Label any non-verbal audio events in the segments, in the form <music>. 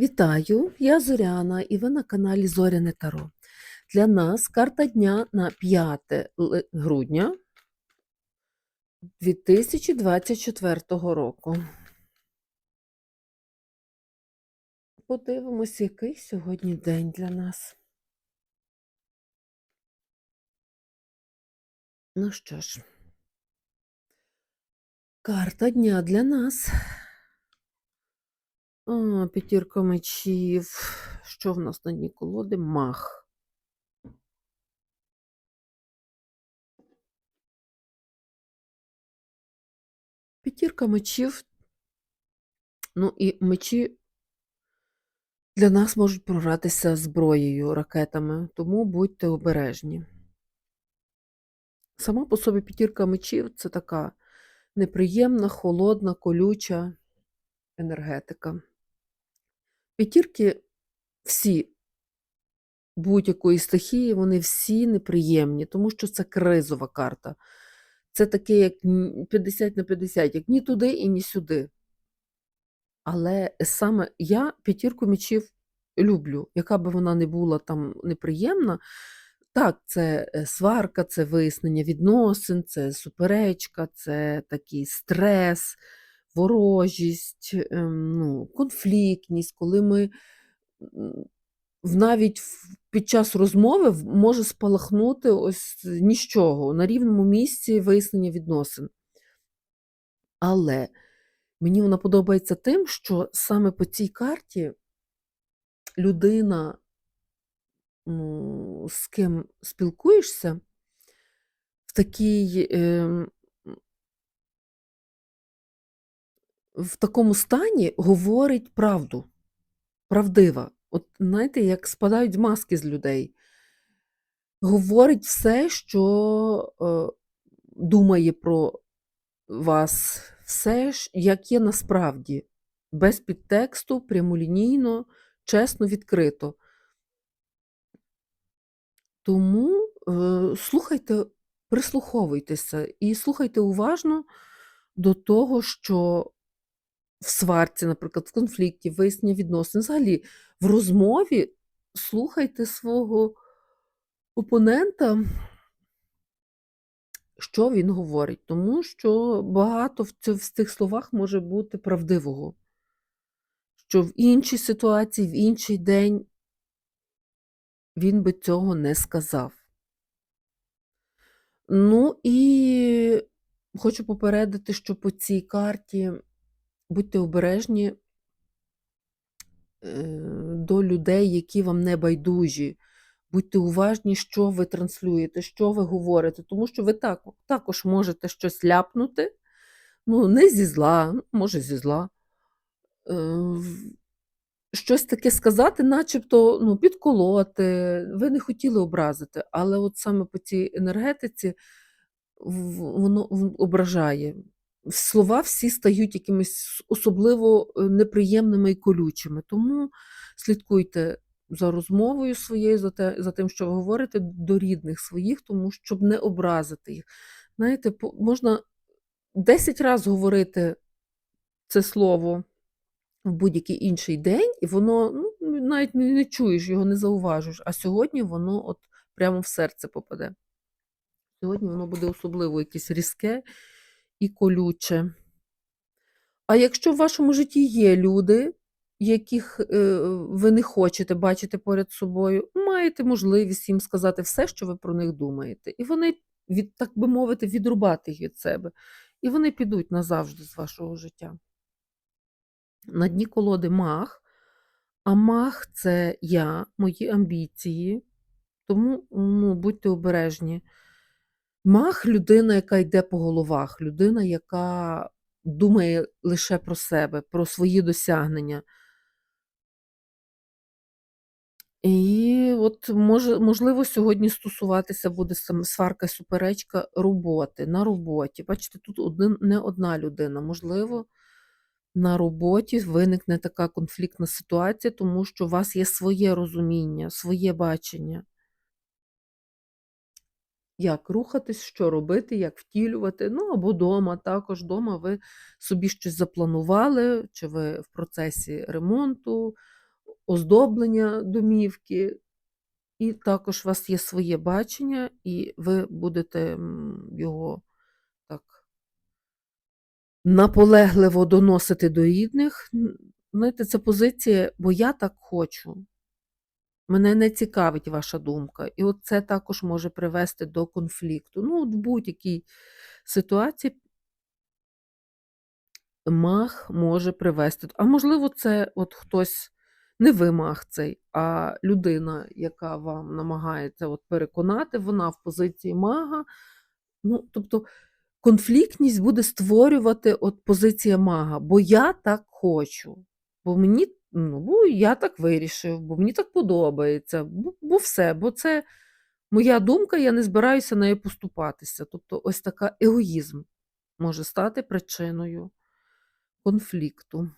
Вітаю, я Зоряна і ви на каналі Зоряне Таро. Для нас карта дня на 5 грудня 2024 року. Подивимось, який сьогодні день для нас. Ну що ж, карта дня для нас. А, п'ятірка мечів. Що в нас на дні колоди? Мах. П'ятірка мечів. Ну і мечі для нас можуть програтися зброєю, ракетами, тому будьте обережні. Сама по собі п'ятірка мечів це така неприємна, холодна, колюча енергетика. П'ятірки всі будь-якої стихії, вони всі неприємні, тому що це кризова карта. Це таке, як 50 на 50, як ні туди і ні сюди. Але саме я п'ятірку мечів люблю, яка би вона не була там неприємна. Так, це е, сварка, це вияснення відносин, це суперечка, це такий стрес, ворожість, ем, ну, конфліктність, коли ми навіть під час розмови може спалахнути ось ні з чого, на рівному місці вияснення відносин. Але мені вона подобається тим, що саме по цій карті людина, ну, з ким спілкуєшся, в такій, ем, в такому стані говорить правду, правдива. От знаєте, як спадають маски з людей. Говорить все, що е, думає про вас, все, як є насправді, без підтексту, прямолінійно, чесно, відкрито. Тому е, слухайте, прислуховуйтеся і слухайте уважно до того, що в сварці, наприклад, в конфлікті, вияснення відносин, взагалі в розмові слухайте свого опонента, що він говорить, тому що багато в, в цих словах може бути правдивого, що в іншій ситуації, в інший день він би цього не сказав. Ну і хочу попередити, що по цій карті будьте обережні е, до людей, які вам не байдужі. Будьте уважні, що ви транслюєте, що ви говорите, тому що ви так, також можете щось ляпнути, ну, не зі зла, ну, може, зі зла. Е, щось таке сказати, начебто ну, підколоти, ви не хотіли образити, але от саме по цій енергетиці воно ображає. Слова всі стають якимись особливо е, неприємними і колючими. Тому слідкуйте за розмовою своєю, за, те, за тим, що ви говорите до рідних своїх, тому щоб не образити їх. Знаєте, можна 10 разів говорити це слово в будь-який інший день, і воно ну, навіть не, чуєш, його не зауважиш. А сьогодні воно от прямо в серце попаде. Сьогодні воно буде особливо якесь різке і колюче. А якщо в вашому житті є люди, яких е, ви не хочете бачити поряд собою, маєте можливість їм сказати все, що ви про них думаєте. І вони, від, так би мовити, відрубати їх від себе. І вони підуть назавжди з вашого життя. На дні колоди мах, а мах це я, мої амбіції. Тому ну, будьте обережні. Мах людина, яка йде по головах, людина, яка думає лише про себе, про свої досягнення. І от може, можливо, сьогодні стосуватися буде сварка, суперечка роботи на роботі. Бачите, тут один, не одна людина. Можливо, на роботі виникне така конфліктна ситуація, тому що у вас є своє розуміння, своє бачення. Як рухатись, що робити, як втілювати. Ну, або дома, також дома ви собі щось запланували, чи ви в процесі ремонту, оздоблення домівки. І також у вас є своє бачення, і ви будете його так наполегливо доносити до рідних. Знаєте, це позиція, бо я так хочу. Мене не цікавить ваша думка. І от це також може привести до конфлікту. Ну, от в будь-якій ситуації маг може привести. А можливо, це от хтось, не ви маг цей, а людина, яка вам намагається от переконати, вона в позиції мага. Ну, тобто конфліктність буде створювати от позиція мага, бо я так хочу, бо мені, ну, бо я так вирішив, бо мені так подобається, бо, бо все, бо це моя думка, я не збираюся нею поступатися. Тобто, ось така егоїзм може стати причиною конфлікту.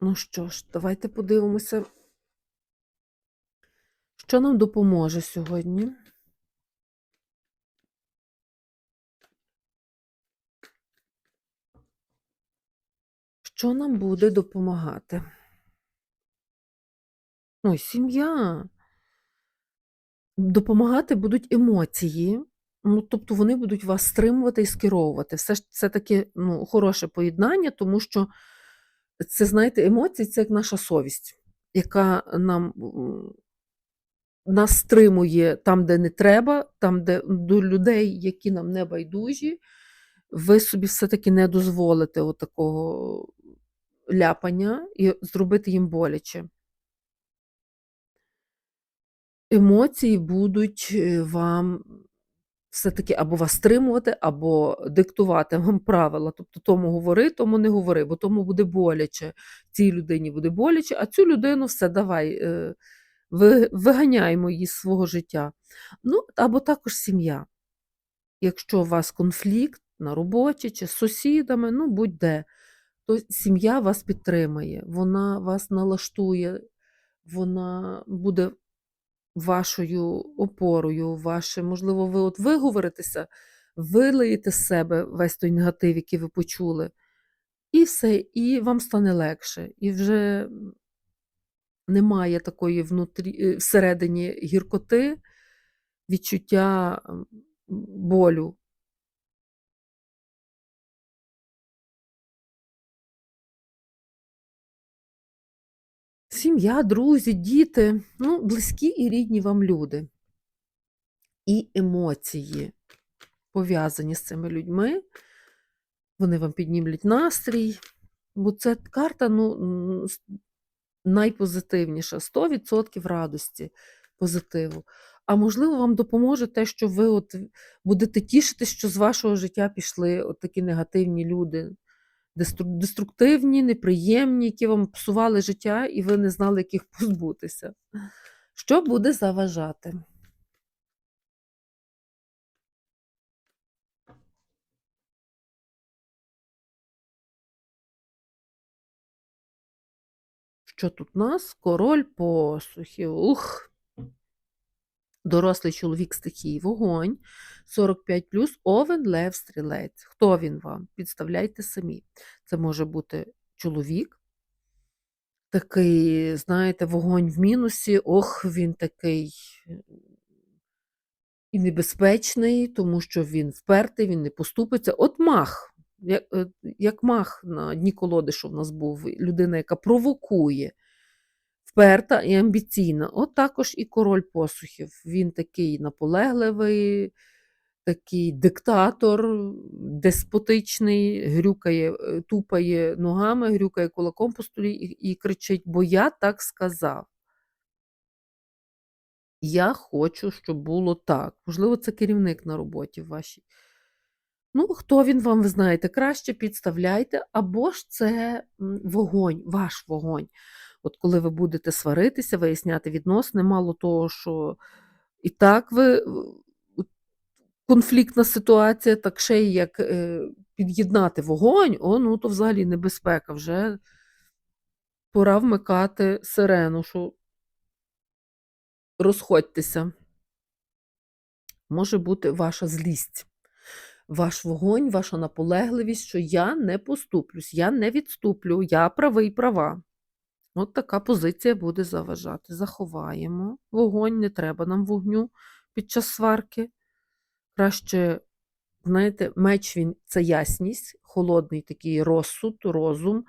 Ну що ж, давайте подивимося, що нам допоможе сьогодні. Що нам буде допомагати? Ой, сім'я. Допомагати будуть емоції. Ну, тобто вони будуть вас стримувати і скеровувати. Все ж це таке ну, хороше поєднання, тому що це, знаєте, емоції це як наша совість, яка нам нас стримує там, де не треба, там, де до людей, які нам не байдужі, ви собі все-таки не дозволите отакого ляпання і зробити їм боляче. Емоції будуть е, вам все-таки або вас стримувати, або диктувати вам правила. Тобто тому говори, тому не говори, бо тому буде боляче. Цій людині буде боляче, а цю людину все давай, е, виганяємо її з свого життя. Ну, або також сім'я. Якщо у вас конфлікт на роботі чи з сусідами, ну будь-де, то сім'я вас підтримає, вона вас налаштує, вона буде вашою опорою, ваше, можливо, ви от виговоритеся, вилиєте з себе весь той негатив, який ви почули, і все, і вам стане легше. І вже немає такої внутрі, е, всередині гіркоти, відчуття болю. Сім'я, друзі, діти, ну, близькі і рідні вам люди. І емоції пов'язані з цими людьми. Вони вам піднімлять настрій. Бо це карта ну, найпозитивніша, 100% радості, позитиву. А можливо, вам допоможе те, що ви от будете тішитись, що з вашого життя пішли от такі негативні люди, деструктивні, неприємні, які вам псували життя, і ви не знали, як їх <laughs> позбутися. Що буде заважати? Що тут у нас? Король посухів. Ух! Дорослий чоловік стихії вогонь, 45 овен, лев, стрілець. Хто він вам? Підставляйте самі. Це може бути чоловік, такий, знаєте, вогонь в мінусі, ох, він такий е, і небезпечний, тому що він впертий, він не поступиться. От мах, як, е, як мах на дні колоди, що в нас був, людина, яка провокує, вперта і амбіційна. От також і король посухів. Він такий наполегливий, такий диктатор, деспотичний, грюкає, е, тупає ногами, грюкає кулаком по столі і, і кричить: Бо я так сказав. Я хочу, щоб було так. Можливо, це керівник на роботі вашій. Ну, хто він вам, ви знаєте, краще підставляйте, або ж це вогонь, ваш вогонь. От коли ви будете сваритися, виясняти відносини, мало того, що і так ви конфліктна ситуація, так ще й як е, під'єднати вогонь, о, ну то взагалі небезпека. Вже пора вмикати сирену, що розходьтеся. Може бути ваша злість. ваш вогонь, ваша наполегливість, що я не поступлюсь, я не відступлю, я правий права. От така позиція буде заважати. Заховаємо вогонь, не треба нам вогню під час сварки. Краще, знаєте, меч він це ясність, холодний такий розсуд, розум,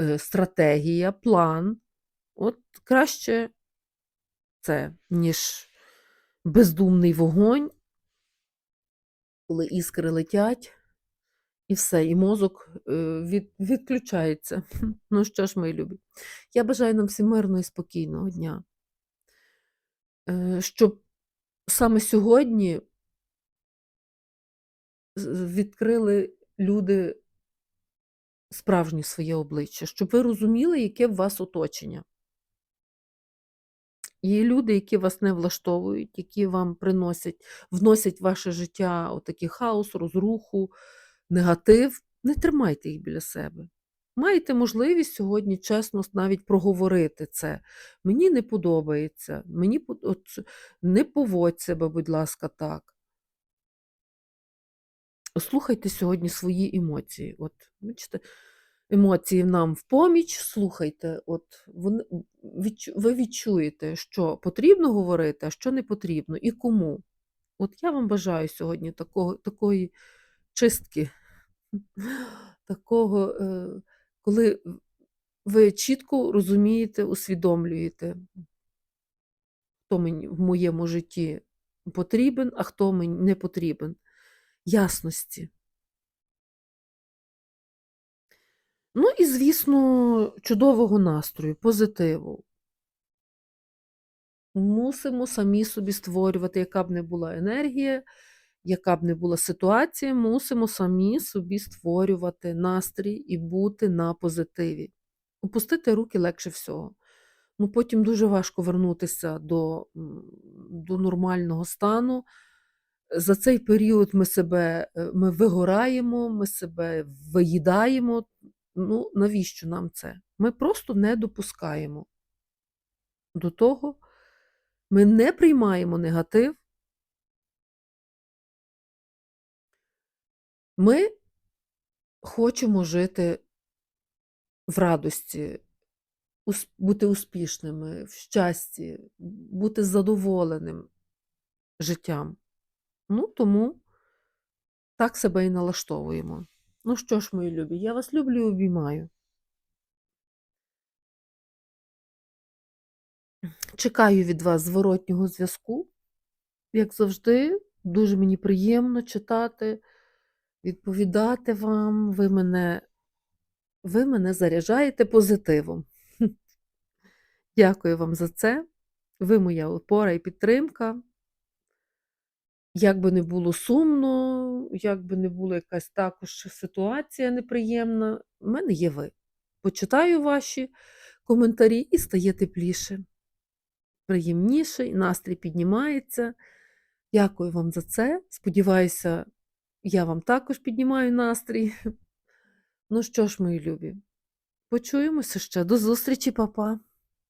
е, стратегія, план. От краще це, ніж бездумний вогонь, коли іскри летять, і все, і мозок е, від, відключається. Ну що ж, мої любі, я бажаю нам всім мирного і спокійного дня. Е, Щоб саме сьогодні відкрили люди справжнє своє обличчя, щоб ви розуміли, яке в вас оточення. Є люди, які вас не влаштовують, які вам приносять, вносять в ваше життя отакий хаос, розруху, негатив. Не тримайте їх біля себе. Маєте можливість сьогодні чесно навіть проговорити це. Мені не подобається, мені от, не поводь себе, будь ласка, так. Слухайте сьогодні свої емоції. От, бачите, емоції нам в поміч, слухайте, от вони, ви відчуєте, що потрібно говорити, а що не потрібно, і кому. От я вам бажаю сьогодні такого, такої чистки, такого, е, коли ви чітко розумієте, усвідомлюєте, хто мені в моєму житті потрібен, а хто мені не потрібен. Ясності. Ну і, звісно, чудового настрою, позитиву. Мусимо самі собі створювати, яка б не була енергія, яка б не була ситуація, мусимо самі собі створювати настрій і бути на позитиві. Опустити руки легше всього. Ну, потім дуже важко вернутися до, до нормального стану. За цей період ми себе е, ми вигораємо, ми себе виїдаємо. Ну, навіщо нам це? Ми просто не допускаємо до того, ми не приймаємо негатив. Ми хочемо жити в радості, бути успішними, в щасті, бути задоволеним життям. Ну, тому так себе і налаштовуємо. Ну що ж, мої любі, я вас люблю і обіймаю. Чекаю від вас зворотнього зв'язку. Як завжди, дуже мені приємно читати, відповідати вам. Ви мене, ви мене заряджаєте позитивом. <laughs> Дякую вам за це. Ви моя опора і підтримка. Як би не було сумно, як би не була якась також ситуація неприємна, в мене є ви. Почитаю ваші коментарі і стає тепліше, приємніше, настрій піднімається. Дякую вам за це. Сподіваюся, я вам також піднімаю настрій. <laughs> Ну що ж, мої любі, почуємося ще. До зустрічі, папа.